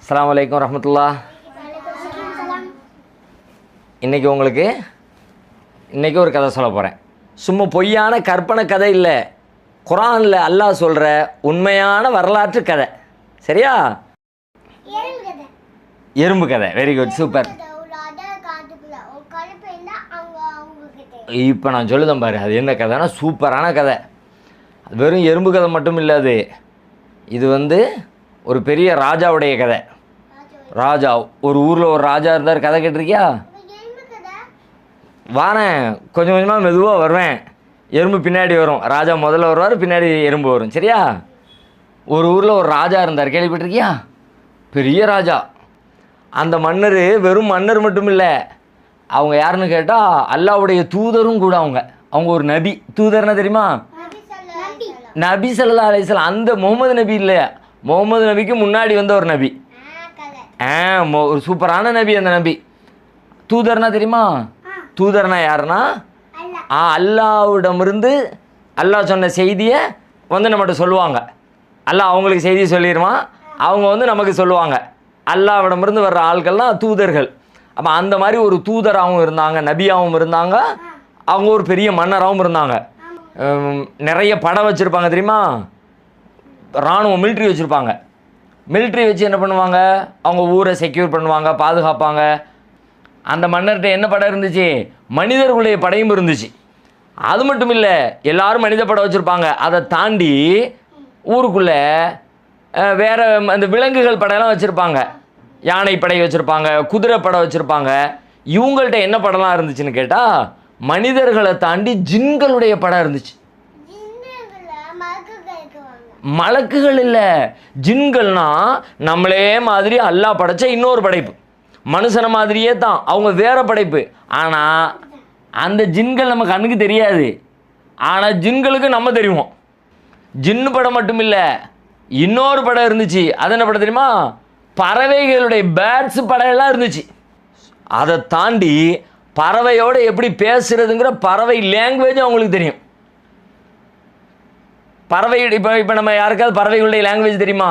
அஸ்ஸலாமு அலைக்கும் ரஹமத்துல்லா இன்றைக்கி உங்களுக்கு இன்றைக்கி ஒரு கதை சொல்ல போகிறேன் சும்மா பொய்யான கற்பனை கதை இல்லை. குரானில் அல்லாஹ் சொல்கிற உண்மையான வரலாற்று கதை. சரியா. எறும்பு கதை. Very good super. இப்போ நான் சொல்லுதேன் பாரு. அது என்ன கதைனா சூப்பரான கதை. அது வெறும் எறும்பு கதை மட்டும் இல்லை அது. இது வந்து ஒரு பெரிய ராஜாவுடைய கதை. ராஜா ஒரு ஊரில் ஒரு ராஜா இருந்தார். கதை கேட்டிருக்கியா. வாரேன் கொஞ்சம் கொஞ்சமாக மெதுவாக வருவேன். எறும்பு பின்னாடி வரும். ராஜா முதல்ல வருவார் பின்னாடி எறும்பு வரும். சரியா? ஒரு ஊரில் ஒரு ராஜா இருந்தார். கேள்விப்பட்டிருக்கியா? பெரிய ராஜா. அந்த மன்னர் வெறும் மன்னர் மட்டும் இல்லை அவங்க யாருன்னு கேட்டால் அல்லாவுடைய தூதரும் கூட அவங்க. அவங்க ஒரு நபி. தூதர்னா தெரியுமா? நபி சல்லா அலிஸ்லாம் அந்த முகமது நபி இல்லை முகமது நபிக்கு முன்னாடி வந்த ஒரு நபி. ஆ, ஒரு சூப்பரான நபி அந்த நபி. தூதர்னா தெரியுமா? தூதர்னா யாருன்னா. ஆ அல்லாவிடமிருந்து அல்லாஹ் சொன்ன செய்தியை வந்து நம்மகிட்ட சொல்லுவாங்க. அல்லாஹ் அவங்களுக்கு செய்தி சொல்லிடுவான் அவங்க வந்து நமக்கு சொல்லுவாங்க. அல்லாவிடமிருந்து வர்ற ஆட்கள்லாம் தூதர்கள். அப்போ அந்த மாதிரி ஒரு தூதராகவும் இருந்தாங்க நபியாகவும் இருந்தாங்க. அவங்க ஒரு பெரிய மன்னராகவும் இருந்தாங்க. நிறைய படம் வச்சுருப்பாங்க தெரியுமா? இராணுவம் மிலிட்ரி வச்சுருப்பாங்க. மிலிட்ரி வச்சு என்ன பண்ணுவாங்க? அவங்க ஊரை செக்யூர் பண்ணுவாங்க பாதுகாப்பாங்க. அந்த மன்னர்கிட்ட என்ன படம் இருந்துச்சு? மனிதர்களுடைய படையும் இருந்துச்சு. அது மட்டும் இல்லை எல்லோரும் மனித படம் வச்சுருப்பாங்க. அதை தாண்டி ஊருக்குள்ளே வேறு அந்த விலங்குகள் படையெல்லாம் வச்சுருப்பாங்க. யானை படை வச்சுருப்பாங்க குதிரை படம் வச்சுருப்பாங்க. இவங்கள்ட்ட என்ன படம்லாம் இருந்துச்சுன்னு கேட்டால் மனிதர்களை தாண்டி ஜின்களுடைய படம் இருந்துச்சு. மலக்குகள் இல்லை. ஜின்கள்னா நம்மளே மாதிரி அல்லாஹ் படைச்ச இன்னொரு படைப்பு. மனுஷனை மாதிரியே தான். அவங்க வேற படைப்பு. ஆனால் அந்த ஜின்கள் நம்ம கண்ணுக்கு தெரியாது. ஆனால் ஜின்களுக்கு நம்ம தெரியும் ஜின்னு படம் மட்டும் இல்லை இன்னொரு படம் இருந்துச்சு. அது என்ன படம் தெரியுமா? பறவைகளுடைய பேர்ட்ஸ் படம் எல்லாம் இருந்துச்சு. அதை தாண்டி பறவையோடு எப்படி பேசுகிறதுங்கிற பறவை லாங்குவேஜ் அவங்களுக்கு தெரியும். பறவை இப்போ இப்போ நம்ம யாருக்காவது பறவைகளுடைய லாங்குவேஜ் தெரியுமா?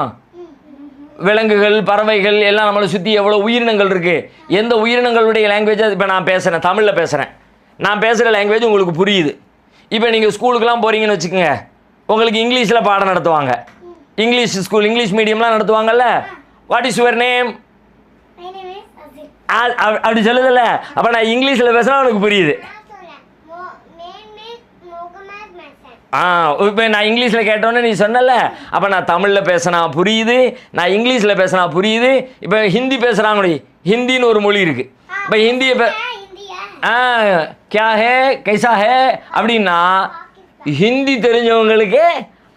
விலங்குகள் பறவைகள் எல்லாம் நம்மளை சுற்றி எவ்வளோ உயிரினங்கள் இருக்குது எந்த உயிரினங்களுடைய லாங்குவேஜ் இப்போ நான் பேசுகிறேன் தமிழில் பேசுகிறேன் நான் பேசுகிற லாங்குவேஜ் உங்களுக்கு புரியுது. இப்போ நீங்கள் ஸ்கூலுக்குலாம் போகிறீங்கன்னு வச்சுக்கோங்க. உங்களுக்கு இங்கிலீஷில் பாடம் நடத்துவாங்க. இங்கிலீஷ் ஸ்கூல் இங்கிலீஷ் மீடியம்லாம் நடத்துவாங்கல்ல? What is your name. அப்படி சொல்லுதில்ல. அப்போ நான் இங்கிலீஷில் பேசுனா உனக்கு புரியுது. ஆ இப்போ நான் இங்கிலீஷில் கேட்டோன்னே நீ சொன்னல. அப்போ நான் தமிழில் பேசினா புரியுது. நான் இங்கிலீஷில் பேசினா புரியுது. இப்போ ஹிந்தி பேசுகிறாங்க ஹிந்தின்னு ஒரு மொழி இருக்குது இப்போ ஹிந்தியை பே ஆ, கியா ஹே கைசா ஹே? அப்படின்னா ஹிந்தி தெரிஞ்சவங்களுக்கு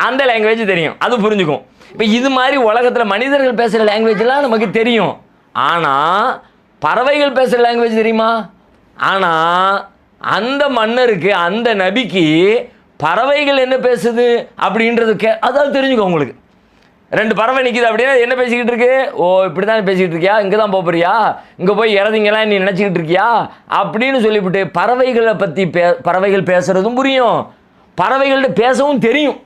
அந்த லாங்குவேஜ் தெரியும். அது புரிஞ்சுக்கும். இப்போ இது மாதிரி உலகத்தில் மனிதர்கள் பேசுகிற லாங்குவேஜ்லாம் நமக்கு தெரியும். ஆனால் பறவைகள் பேசுகிற லாங்குவேஜ் தெரியுமா? ஆனால் அந்த மன்னருக்கு அந்த நபிக்கு பறவைகள் என்ன பேசுது அப்படின்றது கே அதாவது தெரிஞ்சுக்கோ உங்களுக்கு ரெண்டு பறவை நிற்கிது அப்படின்னா என்ன பேசிக்கிட்டு இருக்கு ஓ இப்படி தான் பேசிக்கிட்டு இருக்கியா இங்கே தான் போறியா இங்கே போய் இறதிங்கலாம் நீ நினச்சிக்கிட்டு இருக்கியா அப்படின்னு சொல்லிவிட்டு பறவைகளை பற்றி பே பறவைகள் பேசுகிறதும் புரியும் பறவைகள்கிட்ட பேசவும் தெரியும்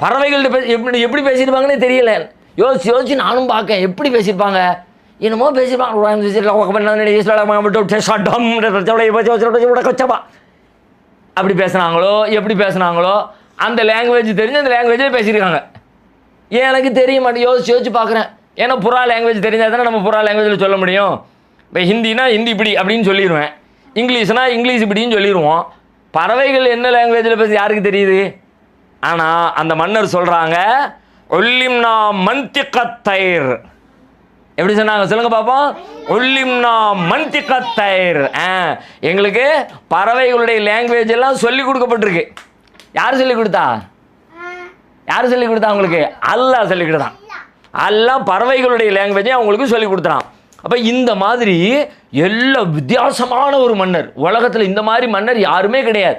பறவைகள்கிட்ட பேச எப்படி எப்படி பேசியிருப்பாங்கன்னே தெரியல யோசிச்சு யோசிச்சு நானும் பார்க்கேன் எப்படி பேசியிருப்பாங்க என்னமோ பேசியிருப்பாங்க அப்படி பேசுனாங்களோ எப்படி பேசுனாங்களோ அந்த லாங்குவேஜ் தெரிஞ்சு அந்த லாங்குவேஜே பேசியிருக்காங்க. ஏன் எனக்கு தெரிய மாட்டேன் யோசிச்சு யோசிச்சு பார்க்குறேன். ஏன்னா புறா லாங்குவேஜ் தெரிஞ்சால் தானே நம்ம புறா லாங்குவேஜில் சொல்ல முடியும். இப்போ ஹிந்தினா ஹிந்தி இப்படி அப்படின்னு சொல்லிடுவேன் இங்கிலீஷ்னால் இங்கிலீஷ் இப்படின்னு சொல்லிடுவோம் பறவைகள் என்ன லாங்குவேஜில் பேச யாருக்கு தெரியுது? ஆனால் அந்த மன்னர் சொல்கிறாங்க ஒல்லிம்னா மந்திகத்தயிர் எப்படி சொன்னாங்க சொல்லுங்க பாப்போம். உள்ளிம்னா மந்திகத்தயிர். ஆ எங்களுக்கு பறவைகளுடைய லாங்குவேஜ் எல்லாம் சொல்லி கொடுக்கப்பட்டிருக்கு. யார் சொல்லி கொடுத்தா? யார் சொல்லி கொடுத்தா உங்களுக்கு? அல்லாஹ் சொல்லி கொடுத்தான். அல்லா பறவைகளுடைய லாங்குவேஜை அவங்களுக்கு சொல்லி கொடுத்துறான் அப்போ இந்த மாதிரி எல்லா வித்தியாசமான ஒரு மன்னர். உலகத்தில் இந்த மாதிரி மன்னர் யாருமே கிடையாது.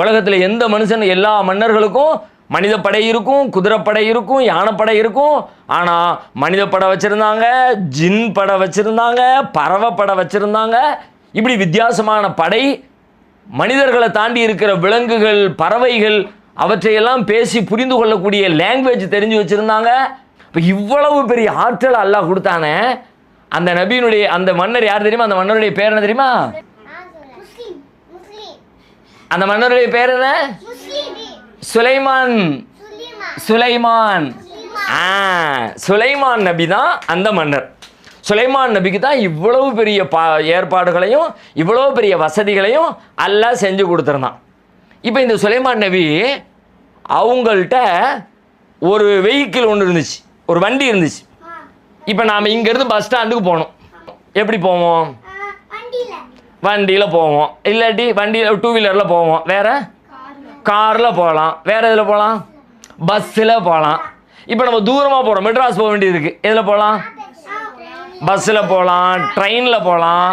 உலகத்தில் எந்த மனுஷன் எல்லா மன்னர்களுக்கும் மனித படை இருக்கும் குதிரைப்படை இருக்கும் யானைப்படை இருக்கும். ஆனால் மனித படை வச்சுருந்தாங்க ஜின் படை வச்சுருந்தாங்க பறவை படை வச்சுருந்தாங்க. இப்படி வித்தியாசமான படை மனிதர்களை தாண்டி இருக்கிற விலங்குகள் பறவைகள் அவற்றையெல்லாம் பேசி புரிந்து கொள்ளக்கூடிய லாங்குவேஜ் தெரிஞ்சு வச்சுருந்தாங்க. இப்போ இவ்வளவு பெரிய ஆற்றல் அல்லாஹ் கொடுத்தானே? அந்த நபியினுடைய அந்த மன்னர் யார் தெரியுமா? அந்த மன்னருடைய பேர் என்ன தெரியுமா? அந்த மன்னருடைய பேர் என்ன? சுலைமான். சுலீமா சுலைமான். ஆ சுலைமான் நபி தான் அந்த மன்னர். சுலைமான் நபிக்கு தான் இவ்வளவு பெரிய பா ஏற்பாடுகளையும் இவ்வளவு பெரிய வசதிகளையும் அல்லாஹ் செஞ்சு கொடுத்துருந்தான். இப்போ இந்த சுலைமான் நபி அவங்கள்ட்ட ஒரு வெஹிக்கிள் ஒன்று இருந்துச்சு. ஒரு வண்டி இருந்துச்சு. இப்போ நாம் இங்கேருந்து பஸ் ஸ்டாண்டுக்கு போகணும். எப்படி போவோம்? வண்டியில். போவோம். இல்லாட்டி வண்டியில் டூ வீலரில் போவோம். வேற? காரில் போகலாம். வேறு எதில் போகலாம்? பஸ்ஸில் போகலாம். இப்போ நம்ம தூரமாக போகிறோம் மெட்ராஸ் போக வேண்டியது இருக்குது எதில் போகலாம்? பஸ்ஸில் போகலாம். ட்ரெயினில் போகலாம்.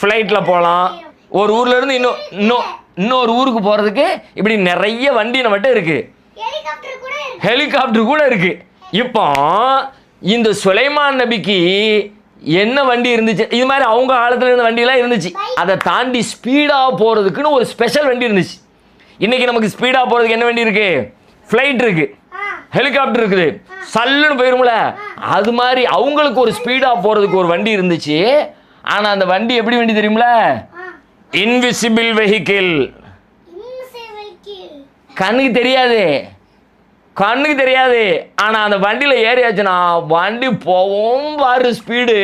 ஃப்ளைட்டில் போகலாம். ஒரு ஊர்லேருந்து இன்னும் இன்னும் இன்னொரு ஊருக்கு போகிறதுக்கு இப்படி நிறைய வண்டி நம்மகிட்ட இருக்குது ஹெலிகாப்டர் கூட இருக்குது இப்போ இந்த சுலைமான் நபிக்கு என்ன வண்டி இருந்துச்சு? இது மாதிரி அவங்க காலத்துல இருந்த வண்டியெல்லாம் இருந்துச்சு. அதை தாண்டி ஸ்பீடாக போகிறதுக்குன்னு ஒரு ஸ்பெஷல் வண்டி இருந்துச்சு. இன்னைக்கு நமக்கு ஸ்பீடாக போகிறதுக்கு என்ன வண்டி இருக்கு? ஃப்ளைட் இருக்கு. ஆ ஹெலிகாப்டர் இருக்குது. சல்லுன்னு போயிரும்ல. அது மாதிரி அவங்களுக்கு ஒரு ஸ்பீடாக போகிறதுக்கு ஒரு வண்டி இருந்துச்சு. ஆனால் அந்த வண்டி எப்படி வண்டி தெரியுமில? இன்விசிபிள் வெஹிக்கிள் கண்ணுக்கு தெரியாது. கண்ணுக்கு தெரியாது. ஆனால் அந்த வண்டியில் ஏறியாச்சுன்னா வண்டி போவோம் பாரு ஸ்பீடு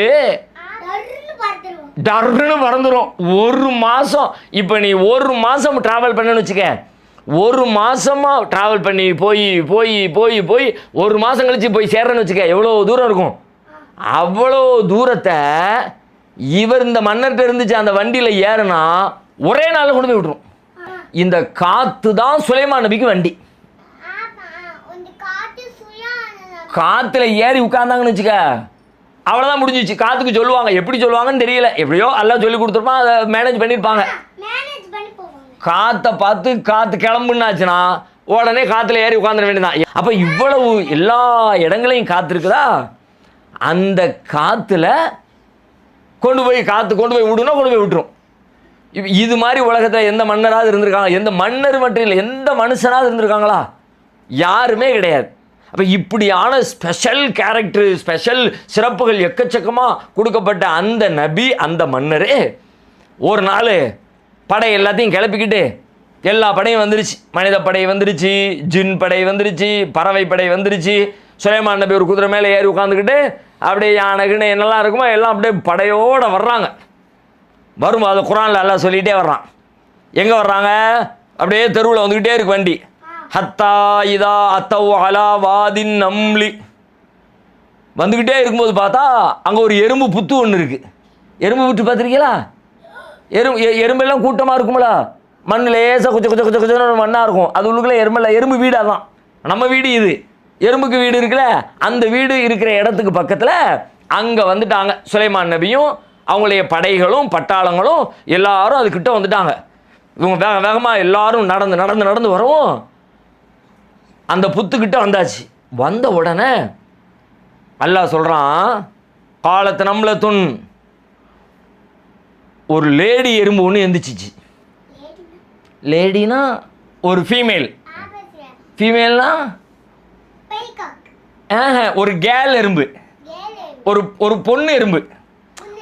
டர்னு பறந்துடும் ஒரு மாதம் இப்போ நீ ஒரு மாதம் ட்ராவல் பண்ணணும்னு வச்சுக்க ஒரு மாசமாக ட்ராவல் பண்ணி போய் போய் போய் போய் ஒரு மாதம் கழிச்சு போய் சேர்றேன்னு வச்சுக்க எவ்வளோ தூரம் இருக்கும்? அவ்வளோ தூரத்தை இவர் இந்த மன்னர்கிட்ட இருந்துச்சு அந்த வண்டியில் ஏறுனா ஒரே நாளில் கொண்டு போய் விட்டுரும். இந்த காத்து தான் சுலைமான் நபிக்கு வண்டி ஆமா இந்த காட்டு காத்துல ஏறி உட்கார்ந்தாங்கன்னு வச்சுக்க அவ்வளோதான் முடிஞ்சிச்சு. காத்துக்கு சொல்லுவாங்க. எப்படி சொல்லுவாங்கன்னு தெரியல. எப்படியோ எல்லாம் சொல்லி கொடுத்துருப்பான் அதை மேனேஜ் பண்ணியிருப்பாங்க காற்றை பார்த்து காற்று கிளம்புனாச்சுன்னா உடனே காற்றுல ஏறி உட்காந்துட வேண்டியதான் அப்போ இவ்வளவு எல்லா இடங்களையும் காற்று இருக்குதா அந்த காற்றுல கொண்டு போய் காற்று கொண்டு போய் விடுனா கொண்டு போய் விட்டுரும். இது மாதிரி உலகத்தில் எந்த மன்னராவது இருந்திருக்காங்க எந்த மன்னர் மட்டும் இல்லை எந்த மனுஷனாவது இருந்திருக்காங்களா? யாருமே கிடையாது. அப்போ இப்படியான ஸ்பெஷல் கேரக்டர் ஸ்பெஷல் சிறப்புகள் எக்கச்சக்கமாக கொடுக்கப்பட்ட அந்த நபி அந்த மன்னர் ஒரு நாள் படை எல்லாத்தையும் கிளப்பிக்கிட்டு எல்லா படையும் வந்துருச்சு. மனித படை வந்துருச்சு ஜின் படை வந்துருச்சு பறவை படை வந்துருச்சு. சுலைமான் நபி ஒரு குதிரை மேலே ஏறி உட்காந்துக்கிட்டு அப்படியே யானைக்குன்னு என்னெல்லாம் இருக்குமோ எல்லாம் அப்படியே படையோடு வர்றாங்க. வரும் அது குரானில் எல்லாம் சொல்லிகிட்டே வர்றான். எங்கே வர்றாங்க? அப்படியே தெருவில் வந்துக்கிட்டே இருக்கு வண்டி. ஹத்தா இதா அத்தவ் அலா வாதின் நம்லி. வந்துக்கிட்டே இருக்கும்போது பார்த்தா அங்கே ஒரு எறும்பு புத்து ஒன்று இருக்குது எறும்பு விட்டு பார்த்துருக்கீங்களா? எறும்பு எறும்பெல்லாம் கூட்டமாக இருக்கும்ல. மண் லேசாக குச்ச குச்ச குச்ச குச்சன்னு மண்ணாக இருக்கும். அது உள்ளுக்குள்ள எறும்பில் எறும்பு வீடாக தான் நம்ம வீடு இது. எறும்புக்கு வீடு இருக்குல்ல அந்த வீடு இருக்கிற இடத்துக்கு பக்கத்தில் அங்கே வந்துட்டாங்க. சுலைமான் நபியும் அவங்களுடைய படைகளும் பட்டாளங்களும் எல்லாரும் அதுக்கிட்ட வந்துட்டாங்க. இவங்க வேக வேகமாக எல்லாரும் நடந்து நடந்து நடந்து வரவும். அந்த புத்துக்கிட்ட வந்தாச்சு. வந்த உடனே அல்லாஹ் சொல்கிறான் காலத்து நம்மள துன் ஒரு லேடி எறும்பு ஒன்று எந்திரிச்சிச்சு. லேடினா ஒரு ஃபீமேல் ஃபீமேல்னா ஆஹ, ஒரு கேல் எறும்பு. ஒரு ஒரு பொண்ணு எறும்பு.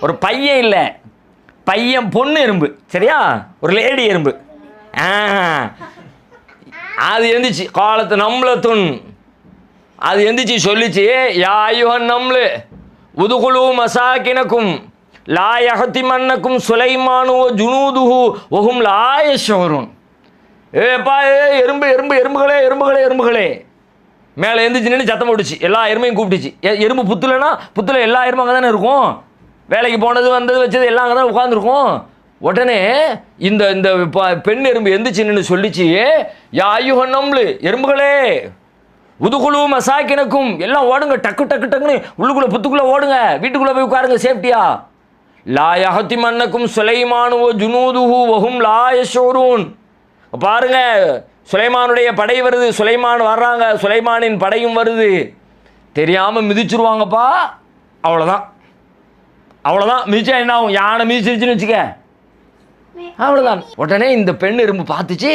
ஒரு பையன் இல்லை. பையன் பொண்ணு எறும்பு. சரியா? ஒரு லேடி எறும்பு. ஆ அது எந்திரிச்சு காலத்து நம்மள துன் அது எந்திரிச்சு சொல்லிச்சு யா ஐயுகன் நம்மளு உதுகுலு மசாக்கினக்கும் லா யகத்தி மன்னக்கும் சுலைமானு ஜுனூதுஹு ஒகும் லாயஸ்வரும் ஏப்பா ஏ எறும்பு எறும்பு எறும்புகளே எறும்புகளே எறும்புகளே. மேலே எந்திரிச்சு நின்று சத்தம் போட்டுச்சு எல்லா எருமையும் கூப்பிட்டுச்சு. எறும்பு புத்துலன்னா புத்துல எல்லா எறும்பும் அங்கே தானே இருக்கும்? வேலைக்கு போனது வந்தது வச்சது எல்லாம் அங்கே தான் உட்காந்துருக்கும் உடனே இந்த இந்த ப- பெண் எறும்பு எந்திரிச்சின்னு சொல்லிச்சு யா ஐயுகன் நம்மளு எறும்புகளே உதுகுழு மசாக்கினக்கும் எல்லாம் ஓடுங்க டக்கு டக்கு டக்குன்னு உள்ளுக்குள்ள புத்துக்குள்ள ஓடுங்க வீட்டுக்குள்ள போய் உட்காருங்க சேஃப்டியா? லா யஹத்தி மன்னக்கும் சுலைமானுவோ ஜுனூதுஹு வஹும் லா யஷூரூன். பாருங்க சுலைமானுடைய படை வருது சுலைமான் வர்றாங்க சுலைமானின் படையும் வருது. தெரியாமல் மிதிச்சிருவாங்கப்பா அவ்வளோதான் அவ்வளோதான் மிதிச்சா என்ன ஆகும்? யானை மிதிச்சிருச்சுன்னு வச்சுக்க. அவ்வளோதான் உடனே இந்த பெண் இரும்பு பார்த்துச்சு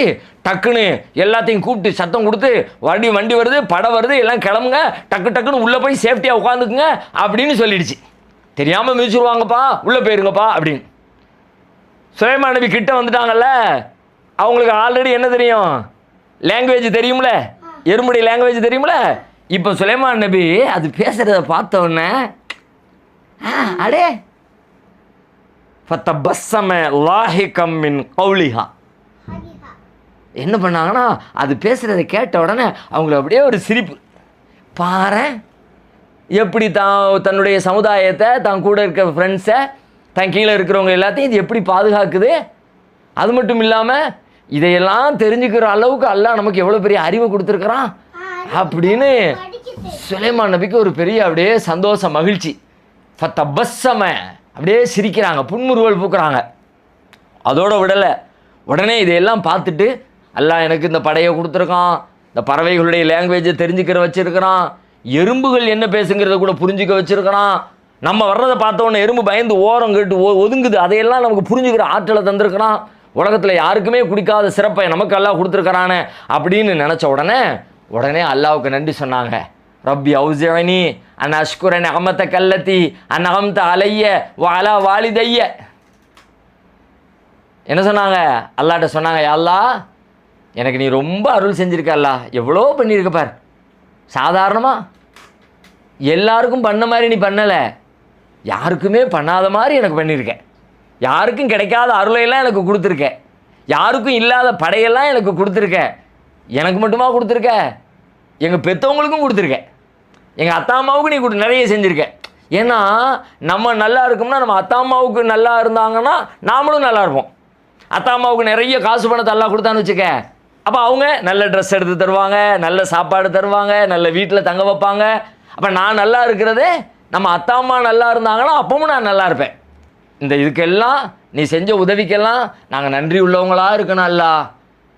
டக்குன்னு எல்லாத்தையும் கூப்பிட்டு சத்தம் கொடுத்து வண்டி வண்டி வருது படம் வருது எல்லாம் கிளம்புங்க டக்கு டக்குன்னு உள்ளே போய் சேஃப்டியாக உட்காந்துக்குங்க அப்படின்னு சொல்லிடுச்சு. தெரியாமல் மிதிச்சிருவாங்கப்பா உள்ளே போயிருங்கப்பா அப்படின்னு. சுலைமான் நபி கிட்ட வந்துட்டாங்கல்ல அவங்களுக்கு ஆல்ரெடி என்ன தெரியும்? லாங்குவேஜ் தெரியும்ல? எறும்புடைய லாங்குவேஜ் தெரியும்ல? இப்போ சுலைமான் நபி அது பேசுகிறத பார்த்த உடனே "ஆ, அடே ஃபத்தபஸ்ஸம லாஹிகம் மின் கௌலிஹா. என்ன பண்ணாங்கன்னா அது பேசுகிறத கேட்ட உடனே அவங்களுக்கு அப்படியே ஒரு சிரிப்பு. பாரேன் எப்படி தான் தன்னுடைய சமுதாயத்தை தான் கூட இருக்க ஃப்ரெண்ட்ஸை தன் கீழே இருக்கிறவங்க எல்லாத்தையும் இது எப்படி பாதுகாக்குது? அது மட்டும் இல்லாமல் இதையெல்லாம் தெரிஞ்சுக்கிற அளவுக்கு அல்லாஹ் நமக்கு எவ்வளோ பெரிய அறிவை கொடுத்துருக்குறான்? அப்படின்னு சுலைமான் நபிக்கு ஒரு பெரிய அப்படியே சந்தோஷம் மகிழ்ச்சி. ஃபத்தபஸ்ஸம அப்படியே சிரிக்கிறாங்க புன்முறுவல் பூக்குறாங்க. அதோட விடலை. உடனே இதையெல்லாம் பார்த்துட்டு அல்லாஹ் எனக்கு இந்த படையை கொடுத்துருக்கான் இந்த பறவைகளுடைய லாங்குவேஜை தெரிஞ்சுக்கிற வச்சுருக்கிறான் எறும்புகள் என்ன பேசுங்கிறத கூட புரிஞ்சுக்க வச்சுருக்கிறான். நம்ம வர்றதை பார்த்த எறும்பு பயந்து ஓரம் கேட்டு ஒ- ஒதுங்குது. அதையெல்லாம் நமக்கு புரிஞ்சுக்கிற ஆற்றலை தந்திருக்கிறான். உலகத்தில் யாருக்குமே குடிக்காத சிறப்பை நமக்கு அல்லாஹ் கொடுத்துருக்கிறானே அப்படின்னு நினச்ச உடனே உடனே அல்லாவுக்கு நன்றி சொன்னாங்க. ரப்பி அவுசியனி அன் அஷ்குரன் அகமத்த கல்லத்தி அன் அகமத்த அலைய வாலா வாலிதைய. என்ன சொன்னாங்க? அல்லாட்ட சொன்னாங்க அல்லா எனக்கு நீ ரொம்ப அருள் செஞ்சிருக்க அல்லா. எவ்வளோ பண்ணியிருக்க பார். சாதாரணமாக எல்லாருக்கும் பண்ண மாதிரி நீ பண்ணலை. யாருக்குமே பண்ணாத மாதிரி எனக்கு பண்ணியிருக்க யாருக்கும் கிடைக்காத அருளையெல்லாம் எனக்கு கொடுத்துருக்க. யாருக்கும் இல்லாத படையெல்லாம் எனக்கு கொடுத்துருக்க. எனக்கு மட்டுமா கொடுத்துருக்க? எங்கள் பெற்றவங்களுக்கும் கொடுத்துருக்கேன். எங்கள் அத்தா அம்மாவுக்கு நீ கொடு நிறைய செஞ்சுருக்கேன் ஏன்னா நம்ம நல்லா இருக்கோம்னா நம்ம அத்தா அம்மாவுக்கு நல்லா இருந்தாங்கன்னா நாமளும் நல்லா இருப்போம். அத்தா அம்மாவுக்கு நிறைய காசு பணத்தை எல்லாம் கொடுத்தான்னு வச்சுக்க. அப்போ அவங்க நல்ல ட்ரெஸ் எடுத்து தருவாங்க நல்ல சாப்பாடு தருவாங்க நல்ல வீட்டில் தங்க வைப்பாங்க. அப்போ நான் நல்லா இருக்கிறதே நம்ம அத்தா அம்மா நல்லா இருந்தாங்கன்னா அப்பவும் நான் நல்லா இருப்பேன். இந்த இதுக்கெல்லாம் நீ செஞ்ச உதவிக்கெல்லாம் நாங்கள் நன்றி உள்ளவங்களாக இருக்கணும் அல்லா.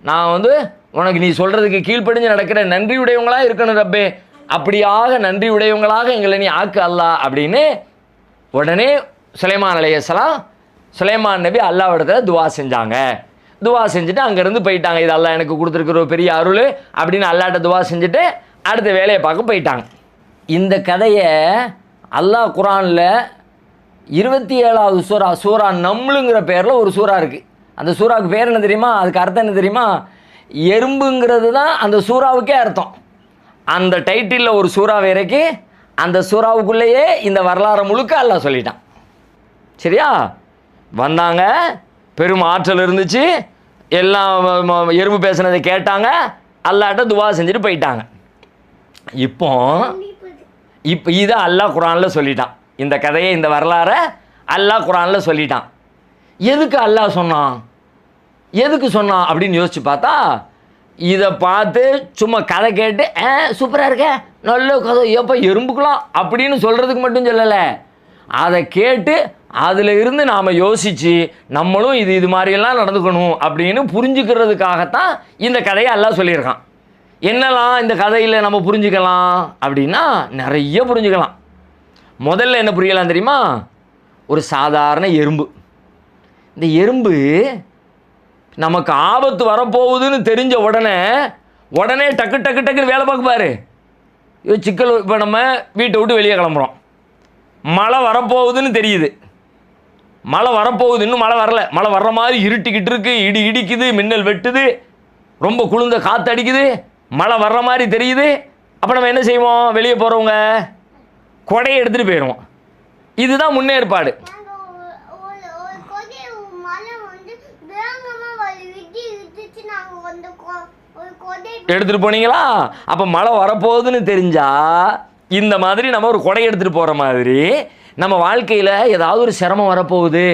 நான் வந்து உனக்கு நீ சொல்கிறதுக்கு கீழ்ப்படிஞ்சு நடக்கிற நன்றியுடையவங்களாக இருக்கணும் ரப்பே. அப்படியாக நன்றி உடையவங்களாக எங்களை நீ ஆக்கு அல்லா அப்படின்னு உடனே சுலைமான் அலையசலாம் சுலைமான் நபி அல்லாவிடத்தில் துவா செஞ்சாங்க. துவா செஞ்சுட்டு அங்கேருந்து போயிட்டாங்க. இது அல்லாஹ் எனக்கு கொடுத்துருக்குற ஒரு பெரிய அருள் அப்படின்னு அல்லாட்ட துவா செஞ்சுட்டு அடுத்த வேலையை பார்க்க போயிட்டாங்க. இந்த கதையை அல்லாஹ் குரானில் இருபத்தி ஏழாவது சூறா சூறா நம்மளுங்கிற பேரில் ஒரு சூறா இருக்குது அந்த சூறாவுக்கு பேர் என்ன தெரியுமா? அதுக்கு அர்த்தம் என்ன தெரியுமா? எறும்புங்கிறது தான் அந்த சூறாவுக்கே அர்த்தம். அந்த டைட்டிலில் ஒரு சூறாவை இறக்கி அந்த சூறாவுக்குள்ளேயே இந்த வரலாறு முழுக்க அல்லாஹ் சொல்லிட்டான். சரியா? வந்தாங்க பெரும் ஆற்றல் இருந்துச்சு எல்லாம் எறும்பு பேசுனதை கேட்டாங்க அல்லாட்ட துவா செஞ்சுட்டு போயிட்டாங்க. இப்போ இப்போ இதை அல்லாஹ் குரானில் சொல்லிட்டான். இந்த கதையை இந்த வரலாறை அல்லாஹ் குரானில் சொல்லிட்டான். எதுக்கு அல்லாஹ் சொன்னான்? எதுக்கு சொன்னான் அப்படின்னு யோசிச்சு பார்த்தா இதை பார்த்து சும்மா கதை கேட்டு ஆ சூப்பராக இருக்க நல்ல கதை எப்போ எறும்புக்கலாம் அப்படின்னு சொல்கிறதுக்கு மட்டும் சொல்லலை. அதை கேட்டு அதில் இருந்து நாம் யோசித்து நம்மளும் இது இது மாதிரியெல்லாம் நடந்துக்கணும் அப்படின்னு புரிஞ்சுக்கிறதுக்காகத்தான் இந்த கதையை அல்லாஹ் சொல்லியிருக்கான். என்னலாம் இந்த கதையில் நம்ம புரிஞ்சுக்கலாம் அப்படின்னா நிறைய புரிஞ்சுக்கலாம். முதல்ல என்ன புரியலாம் தெரியுமா? ஒரு சாதாரண எறும்பு. இந்த எறும்பு நமக்கு ஆபத்து வரப்போகுதுன்னு தெரிஞ்ச உடனே உடனே டக்கு டக்கு டக்குன்னு வேலை பார்க்குப்பாரு ஐயோ சிக்கல் இப்போ நம்ம வீட்டை விட்டு வெளியே கிளம்புறோம். மழை வரப்போகுதுன்னு தெரியுது. மழை வரப்போகுது இன்னும் மழை வரல. மழை வர்ற மாதிரி இருட்டிக்கிட்டு இருக்கு இடி இடிக்குது மின்னல் வெட்டுது ரொம்ப குளிர்ந்த காற்று அடிக்குது மழை வர்ற மாதிரி தெரியுது. அப்போ நம்ம என்ன செய்வோம்? வெளியே போகிறவங்க கொடையை எடுத்துகிட்டு போயிடுவோம். இதுதான் முன்னேற்பாடு நாங்க ஒரு ஒரு ஒரு கொடி மலை வந்து வேகமா ஒரு விட்டி இடிச்சு நாங்க வந்து கொ- ஒரு கொடை எடுத்துகிட்டு போனீங்களா? அப்போ மழை வரப்போகுதுன்னு தெரிஞ்சா இந்த மாதிரி நம்ம ஒரு கொடை எடுத்துகிட்டு போகிற மாதிரி நம்ம வாழ்க்கையில் ஏதாவது ஒரு சிரமம் வரப்போகுது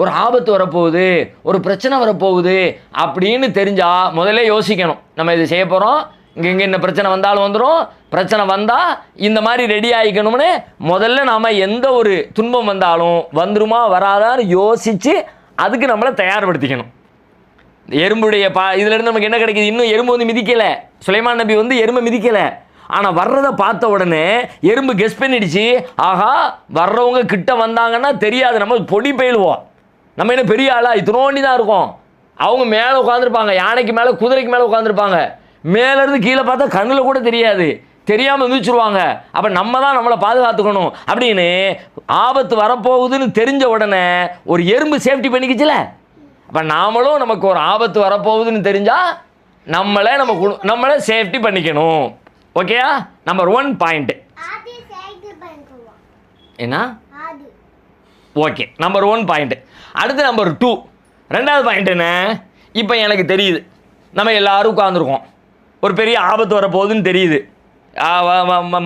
ஒரு ஆபத்து வரப்போகுது ஒரு பிரச்சனை வரப்போகுது அப்படின்னு தெரிஞ்சா முதல்ல யோசிக்கணும். நம்ம இது செய்ய போகிறோம் இங்கே இங்கே இந்த பிரச்சனை வந்தாலும் வந்துடும் பிரச்சனை வந்தால் இந்த மாதிரி ரெடி ஆகிக்கணும்னு முதல்ல நாம் எந்த ஒரு துன்பம் வந்தாலும் வந்துருமா வராதான்னு யோசித்து அதுக்கு நம்மளை தயார்படுத்திக்கணும். எறும்புடைய பா இதுலேருந்து நமக்கு என்ன கிடைக்குது? இன்னும் எறும்பு வந்து மிதிக்கலை. சுலைமான் நபி வந்து எறும்பை மிதிக்கலை. ஆனால் வர்றதை பார்த்த உடனே எறும்பு கெஸ் பண்ணிடுச்சு. ஆஹா வர்றவங்க கிட்ட வந்தாங்கன்னா தெரியாது. நம்ம பொடி போயிடுவோம் நம்ம என்ன பெரிய ஆளா? இத்தனோண்டி தான் இருக்கோம். அவங்க மேலே உட்காந்துருப்பாங்க யானைக்கு மேலே குதிரைக்கு மேலே உட்காந்துருப்பாங்க மேலேருந்து கீழே பார்த்தா கண்ணில் கூட தெரியாது. தெரியாமல் மிதிச்சிருவாங்க. அப்போ நம்ம தான் நம்மளை பாதுகாத்துக்கணும். அப்படின்னு ஆபத்து வரப்போகுதுன்னு தெரிஞ்ச உடனே ஒரு எறும்பு சேஃப்டி பண்ணிக்கிச்சுல? அப்போ நாமளும் நமக்கு ஒரு ஆபத்து வரப்போகுதுன்னு தெரிஞ்சால் நம்மளை நம்ம குடு- நம்மளை சேஃப்டி பண்ணிக்கணும். ஓகேயா நம்பர் ஒன் பாயிண்ட் ஆதி சைக்கிள் பண்ணிக்குவோம் என்ன? ஓகே நம்பர் ஒன் பாயிண்ட் அடுத்து நம்பர் டூ ரெண்டாவது பாயிண்ட் என்ன? இப்போ எனக்கு தெரியுது. நம்ம எல்லாரும் உட்காந்துருக்கோம் ஒரு பெரிய ஆபத்து வரப்போகுதுன்னு தெரியுது.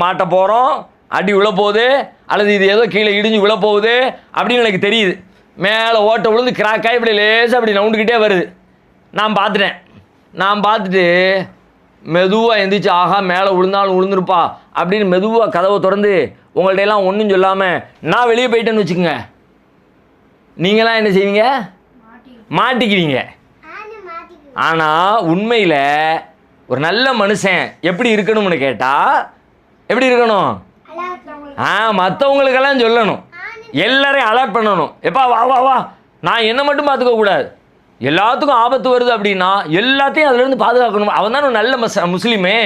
மாட்ட போகிறோம் அடி விழ போகுது அல்லது இது ஏதோ கீழே இடிஞ்சு விழ போகுது அப்படின்னு எனக்கு தெரியுது. மேலே ஓட்ட விழுந்து கிராக்காய் இப்படி லேசாக அப்படி நவுண்டுக்கிட்டே வருது. நான் பார்த்துட்டேன். நான் பார்த்துட்டு மெதுவாக எந்திரிச்சு ஆஹா மேலே விழுந்தாலும் விழுந்துருப்பா அப்படின்னு மெதுவாக கதவை திறந்து உங்கள்ட்ட எல்லாம் ஒன்றும் சொல்லாமல் நான் வெளியே போயிட்டேன்னு வச்சுக்கோங்க. நீங்களாம் என்ன செய்வீங்க? மாட்டிக்குவீங்க. ஆனால் உண்மையில் ஒரு நல்ல மனுஷன் எப்படி இருக்கணும்னு கேட்டால் எப்படி இருக்கணும்? ஆ மற்றவங்களுக்கெல்லாம் சொல்லணும். எல்லாரையும் அலர்ட் பண்ணணும். எப்பா வா வா வா. நான் என்னை மட்டும் பார்த்துக்க கூடாது. எல்லாத்துக்கும் ஆபத்து வருது அப்படின்னா எல்லாத்தையும் அதுலேருந்து பாதுகாக்கணும். அவன் தான் ஒரு நல்ல மச முஸ்லீமே.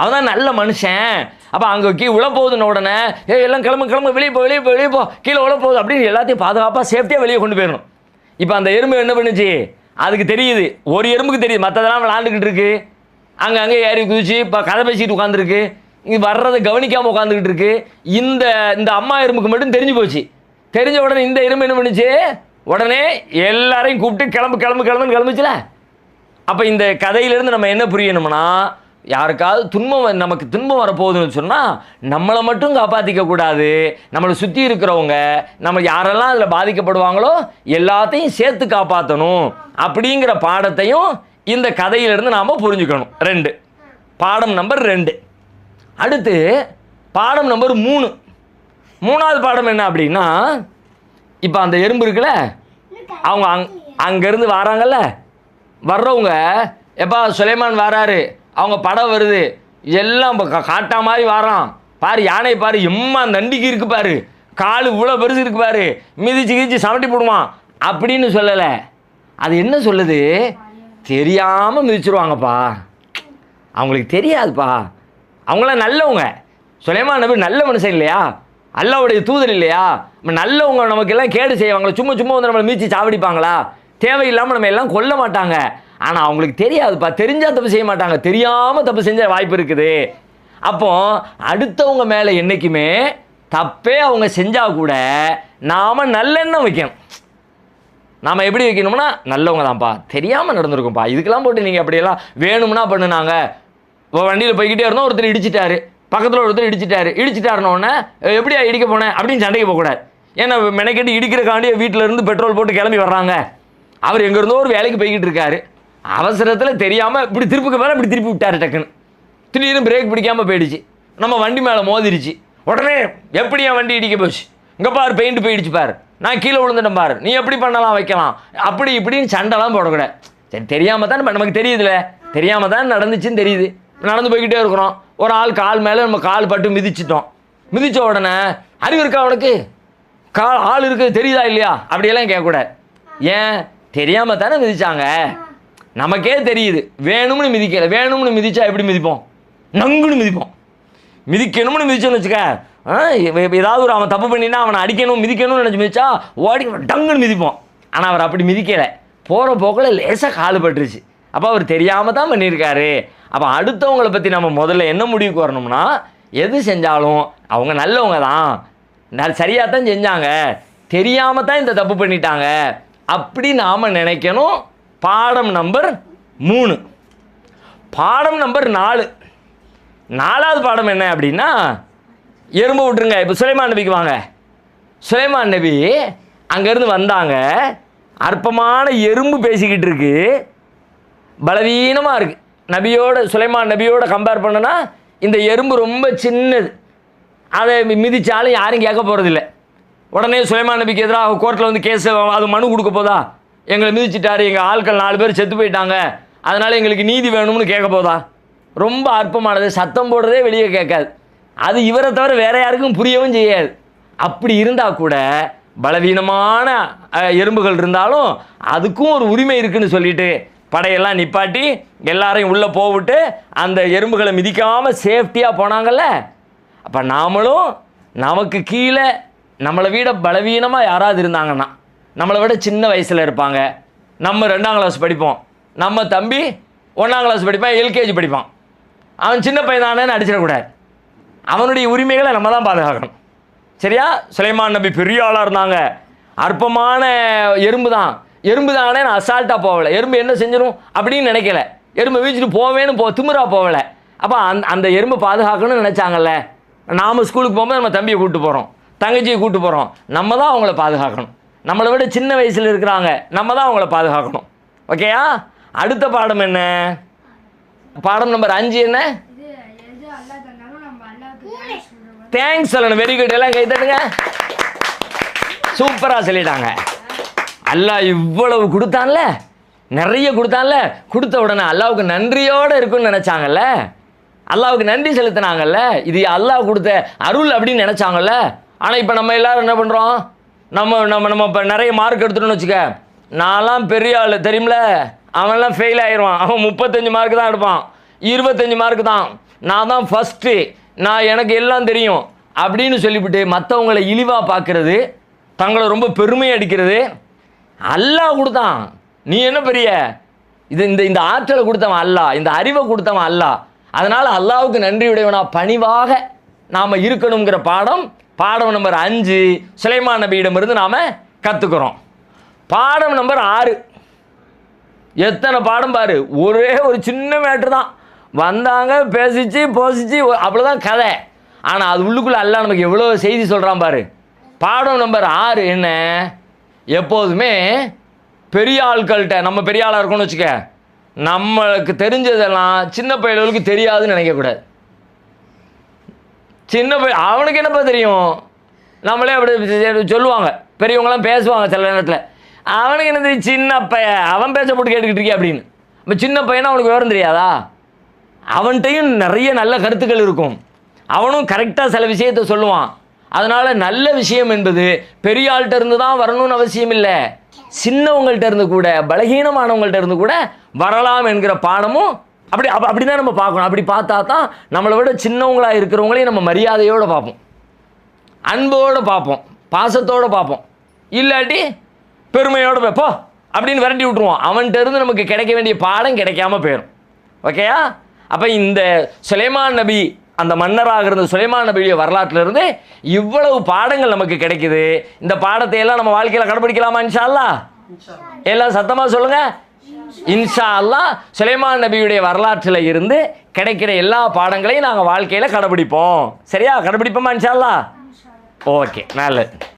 அவன் தான் நல்ல மனுஷன். அப்போ அங்கே கீ உழ போகுதுன்னு உடனே ஏ எல்லாம் கிளம்பு கிளம்பு வெளியே போ வெளியே போ வெளியே போ. கீழே உழ போகுது. அப்படின்னு எல்லாத்தையும் பாதுகாப்பாக சேஃப்டியாக வெளியே கொண்டு போயிடணும். இப்போ அந்த எறும்பு என்ன பண்ணுச்சு? அதுக்கு தெரியுது. ஒரு எறும்புக்கு தெரியுது. மற்றதெல்லாம் விளாண்டுக்கிட்டு இருக்கு. அங்கே அங்கே ஏறி குதிச்சு இப்போ கதை பேசிட்டு உட்காந்துருக்கு இது வர்றதை கவனிக்காமல் உட்காந்துக்கிட்டு இருக்கு. இந்த இந்த அம்மா எறும்புக்கு மட்டும் தெரிஞ்சு போச்சு. தெரிஞ்ச உடனே இந்த எறும்பு என்ன பண்ணுச்சு? உடனே எல்லாரையும் கூப்பிட்டு கிளம்பு கிளம்பு கிளம்புன்னு கிளம்புச்சுல? அப்போ இந்த கதையிலேருந்து நம்ம என்ன புரியணும்னா யாருக்காவது துன்பம் நமக்கு துன்பம் வரப்போகுதுன்னு சொன்னால் நம்மளை மட்டும் காப்பாற்றிக்க கூடாது. நம்மளை சுற்றி இருக்கிறவங்க நம்ம யாரெல்லாம் அதில் பாதிக்கப்படுவாங்களோ எல்லாத்தையும் சேர்த்து காப்பாற்றணும் அப்படிங்கிற பாடத்தையும் இந்த கதையிலிருந்து நாம் புரிஞ்சுக்கணும். ரெண்டு. பாடம் நம்பர் ரெண்டு. அடுத்து பாடம் நம்பர் மூணு. மூணாவது பாடம் என்ன அப்படின்னா இப்போ அந்த எறும்பு இருக்குல்ல அவங்க அங் அங்கேருந்து வராங்கல்ல வர்றவங்க எப்பா சுலைமான் வராரு அவங்க படம் வருது எல்லாம் இப்போ காட்டா மாதிரி வரான். பாரு யானை பாரு எம்மா நண்டிக்கு இருக்கு பாரு காலு இவ்வளோ பெருசு இருக்கு பாரு மிதிச்சு கிதிச்சு சமட்டி போடுவான் அப்படின்னு சொல்லலை. அது என்ன சொல்லுது? தெரியாமல் மிதிச்சிருவாங்கப்பா. அவங்களுக்கு தெரியாதுப்பா. அவங்களாம் நல்லவங்க. சுலைமான் நபி நல்ல மனுஷன் இல்லையா? அல்லாவுடைய தூதர் இல்லையா? நம்ம நல்லவங்க நமக்கு எல்லாம் கேடு செய்வாங்களா சும்மா சும்மா வந்து நம்மளை மீச்சு சாவடிப்பாங்களா? தேவையில்லாமல் நம்ம எல்லாம் கொல்ல மாட்டாங்க. ஆனால் அவங்களுக்கு தெரியாதுப்பா. தெரிஞ்சால் தப்பு செய்ய மாட்டாங்க. தெரியாமல் தப்பு செஞ்ச வாய்ப்பு இருக்குது. அப்போ அடுத்தவங்க மேலே என்றைக்குமே தப்பே அவங்க செஞ்சால் கூட நாம் நல்லெண்ணம் வைக்கணும். நாம் எப்படி வைக்கணும்னா நல்லவங்க தான்ப்பா தெரியாமல் நடந்திருக்கும்ப்பா. இதுக்கெல்லாம் போட்டு நீங்கள் அப்படியெல்லாம் வேணும்னா பண்ணுனாங்க. இப்போ வண்டியில் போய்கிட்டே இருந்தோம் ஒருத்தர் இடிச்சிட்டாரு. பக்கத்தில் ஒருத்தர் இடிச்சிட்டாரு. இடிச்சிட்டாருனோடனே எப்படியா இடிக்க போனேன் அப்படின்னு சண்டைக்கு போகக்கூடாது. ஏன்னா மெனக்கெட்டு இடிக்கிறக்காண்டி வீட்டில் இருந்து பெட்ரோல் போட்டு கிளம்பி வர்றாங்க. அவர் எங்கேருந்தோ ஒரு வேலைக்கு போய்கிட்டு இருக்காரு. அவசரத்தில் தெரியாமல் இப்படி திருப்புக்கு மேலே இப்படி திருப்பி விட்டாரு டக்குன்னு. திடீர்னு பிரேக் பிடிக்காமல் போயிடுச்சு. நம்ம வண்டி மேலே மோதிருச்சு. உடனே எப்படி என் வண்டி இடிக்க போச்சு? இங்கே பாரு பெயிண்ட் போயிடுச்சு பாரு. நான் கீழே விழுந்துட்டேன் பாரு. நீ எப்படி பண்ணலாம் வைக்கலாம்? அப்படி இப்படின்னு சண்டைலாம் போடக்கூடாது. சரி தெரியாமல் தான் நமக்கு தெரியுதுல்ல தெரியாமல் தான் நடந்துச்சுன்னு தெரியுது. நடந்து போய்கிட்டே இருக்கிறோம். ஒரு ஆள் கால் மேலே நம்ம கால் பட்டு மிதிச்சிட்டோம். மிதித்த உடனே அறிவு இருக்கா உனக்கு? கால் ஆள் இருக்குது தெரியுதா இல்லையா? அப்படியெல்லாம் கேட்கக்கூடாது ஏன்? தெரியாமல் தானே மிதிச்சாங்க. நமக்கே தெரியுது. வேணும்னு மிதிக்கல. வேணும்னு மிதிச்சா எப்படி மிதிப்போம்? நங்குன்னு மிதிப்போம். மிதிக்கணும்னு மிதிச்சோன்னு வச்சுக்க. ஆ, ஏதாவது ஒரு அவன் தப்பு பண்ணினா அவனை அடிக்கணும் மிதிக்கணும்னு நினச்சி மிதிச்சா ஓடி டங்குன்னு மிதிப்போம். ஆனால் அவர் அப்படி மிதிக்கலை. போகிற போக்கில் லேசாக கால் பட்டுருச்சு. அப்போ அவர் தெரியாமல் தான் பண்ணியிருக்காரு. அப்போ அடுத்தவங்களை பற்றி நம்ம முதல்ல என்ன முடிவுக்கு வரணும்னா எது செஞ்சாலும் அவங்க நல்லவங்க தான். சரியாக தான் செஞ்சாங்க. தெரியாமல் தான் இந்த தப்பு பண்ணிட்டாங்க. அப்படி நாம் நினைக்கணும். பாடம் நம்பர் மூணு. பாடம் நம்பர் நாலு. நாலாவது பாடம் என்ன அப்படின்னா எறும்பு விட்டுருங்க. இப்போ சுலைமான் நபிக்கு வாங்க. சுலைமான் நபி அங்கேருந்து வந்தாங்க. அற்பமான எறும்பு பேசிக்கிட்டு இருக்கு. பலவீனமாக இருக்குது நபியோட சுலைமான் நபியோட கம்பேர் பண்ணனா இந்த எறும்பு ரொம்ப சின்னது. அதை மிதித்தாலும் யாரும் கேட்க போகிறதில்ல உடனே சுலைமான் நபிக்கு எதிராக கோர்ட்டில் வந்து கேஸ் அது மனு கொடுக்க போதா? எங்களை மிதிச்சிட்டாரு எங்கள் ஆட்கள் நாலு பேர் செத்து போயிட்டாங்க. அதனால் எங்களுக்கு நீதி வேணும்னு கேட்க போதா? ரொம்ப அற்பமானது. சத்தம் போடுறதே வெளியே கேட்காது. அது இவரை தவிர வேற யாருக்கும் புரியவும் செய்யாது. அப்படி இருந்தால் கூட பலவீனமான எறும்புகள் இருந்தாலும் அதுக்கும் ஒரு உரிமை இருக்குன்னு சொல்லிட்டு படையெல்லாம் நிப்பாட்டி எல்லாரையும் உள்ளே போவிட்டு அந்த எறும்புகளை மிதிக்காமல் சேஃப்டியாக போனாங்கல்ல? அப்போ நாமளும் நமக்கு கீழே நம்மளை விட பலவீனமாக யாராவது இருந்தாங்கன்னா நம்மளை விட சின்ன வயசில் இருப்பாங்க. நம்ம ரெண்டாம் கிளாஸ் படிப்போம். நம்ம தம்பி ஒன்றாம் கிளாஸ் படிப்பான் எல்கேஜி படிப்பான். அவன் சின்ன பையன் தானேன்னு அடிச்சிடக்கூடாது. அவனுடைய உரிமைகளை நம்ம தான் பாதுகாக்கணும். சரியா? சுலைமான் நபி பெரிய ஆளாக இருந்தாங்க. அற்பமான எறும்பு தான். எறும்பு தானே நான் அசால்ட்டாக போகலை. எறும்பு என்ன செஞ்சிடும் அப்படின்னு நினைக்கல. எறும்பு வீழ்ச்சிட்டு போவேன்னு போ திமுறா போகலை. அப்போ அந்த அந்த எறும்பு பாதுகாக்கணும்னு நினச்சாங்கல்ல. நாம் ஸ்கூலுக்கு போகும்போது நம்ம தம்பியை கூப்பிட்டு போகிறோம் தங்கச்சியை கூப்பிட்டு போகிறோம் நம்ம தான் அவங்கள பாதுகாக்கணும். நம்மளை விட சின்ன வயசில் இருக்கிறாங்க. நம்ம தான் அவங்கள பாதுகாக்கணும். ஓகேயா அடுத்த பாடம் என்ன? பாடம் நம்பர் அஞ்சு என்ன? தேங்க்ஸ் தேங்க்ஸ் சொல்லணும். வெரி குட் எல்லாம் கை தட்டுங்க. சூப்பராக சொல்லிட்டாங்க. அல்லாஹ் இவ்வளவு கொடுத்தான்ல? நிறைய கொடுத்தான்ல? கொடுத்த உடனே அல்லாவுக்கு நன்றியோடு இருக்குன்னு நினச்சாங்கல்ல? அல்லாவுக்கு நன்றி செலுத்தினாங்கல்ல? இது அல்லாஹ் கொடுத்த அருள் அப்படின்னு நினச்சாங்கல்ல? ஆனால் இப்போ நம்ம எல்லோரும் என்ன பண்ணுறோம் நம்ம நம்ம நம்ம இப்போ நிறைய மார்க் எடுத்துட்டோம்னு வச்சுக்க. நான்லாம் பெரிய ஆள் தெரியும்ல? அவன்லாம் ஃபெயில் ஆயிடுவான் அவன் முப்பத்தஞ்சு மார்க் தான் எடுப்பான். இருபத்தஞ்சு மார்க் தான். நான் தான் ஃபஸ்ட்டு நான் எனக்கு எல்லாம் தெரியும். அப்படின்னு சொல்லிவிட்டு மற்றவங்களை இழிவாக பார்க்கறது தங்களை ரொம்ப பெருமை அடிக்கிறது அல்லாஹ் கொடுத்தான். நீ என்ன பெரிய? இது இந்த இந்த ஆற்றலை கொடுத்தவன் அல்லாஹ் இந்த அறிவை கொடுத்தவன் அல்லாஹ். அதனால் அல்லாவுக்கு நன்றியுடையவனா பணிவாக நாம் இருக்கணுங்கிற பாடம் பாடம் நம்பர் அஞ்சு சுலைமான் நபியிடமிருந்து நாம் கற்றுக்குறோம் பாடம் நம்பர் ஆறு. எத்தனை பாடம் பாரு? ஒரே ஒரு சின்ன மேட்ரு தான். வந்தாங்க பேசிச்சு போசிச்சு அவ்வளோதான் கதை. ஆனால் அது உள்ளுக்குள்ளே அல்லாஹ் நமக்கு எவ்வளோ செய்தி சொல்கிறான் பாரு? பாடம் நம்பர் ஆறு என்ன? எப்போதுமே பெரிய ஆட்கள்கிட்ட நம்ம பெரிய ஆளாக இருக்கோம்னு வச்சுக்க நம்மளுக்கு தெரிஞ்சதெல்லாம் சின்ன பயல்களுக்கு தெரியாதுன்னு நினைக்கக்கூடாது சின்ன பையன் அவனுக்கு என்னப்பா தெரியும்? நம்மளே அப்படி சொல்லுவாங்க. பெரியவங்களாம் பேசுவாங்க சில நேரத்தில். அவனுக்கு என்ன தெரியும்? சின்ன பையன் அவன் பேச போட்டு கேட்டுக்கிட்டு இருக்கே அப்படின்னு. இப்போ சின்ன பையனா அவனுக்கு விவரம் தெரியாதா? அவன்கிட்டையும் நிறைய நல்ல கருத்துக்கள் இருக்கும். அவனும் கரெக்டாக சில விஷயத்த சொல்லுவான். அதனால் நல்ல விஷயம் என்பது பெரிய ஆள்கிட்ட இருந்து தான் வரணும்னு அவசியம் இல்லை. சின்னவங்கள்ட்ட இருந்து கூட பலகீனமானவங்கள்ட்ட இருந்து கூட வரலாம் என்கிற பாடமும் அப்படி அப்போ அப்படி தான் நம்ம பார்க்கணும். அப்படி பார்த்தா தான் நம்மளை விட சின்னவங்களாக இருக்கிறவங்களையும் நம்ம மரியாதையோடு பார்ப்போம். அன்போடு பார்ப்போம். பாசத்தோடு பார்ப்போம். இல்லாட்டி பெருமையோடு போ அப்படின்னு விரட்டி விட்ருவோம் அவன்கிட்ட இருந்து நமக்கு கிடைக்க வேண்டிய பாடம் கிடைக்காம போயிடும் ஓகேயா? அப்போ இந்த சுலைமான் நபி அந்த மன்னராக இருந்த சுலைமான் நபியுடைய வரலாற்றுல இருந்து இவ்வளவு பாடங்கள் நமக்கு கிடைக்குது. இந்த பாடத்தை எல்லாம் நம்ம வாழ்க்கையில் கடைபிடிக்கலாமா இன்ஷா எல்லாம் சத்தமா சொல்லுங்க. இன்ஷா அல்லாஹ் சுலைமான் நபியுடைய வரலாற்றில் இருந்து கிடைக்கிற எல்லா பாடங்களையும் நாங்கள் வாழ்க்கையில் கடைபிடிப்போம். சரியா? கடைபிடிப்போமா இன்ஷா ஓகே நல்லது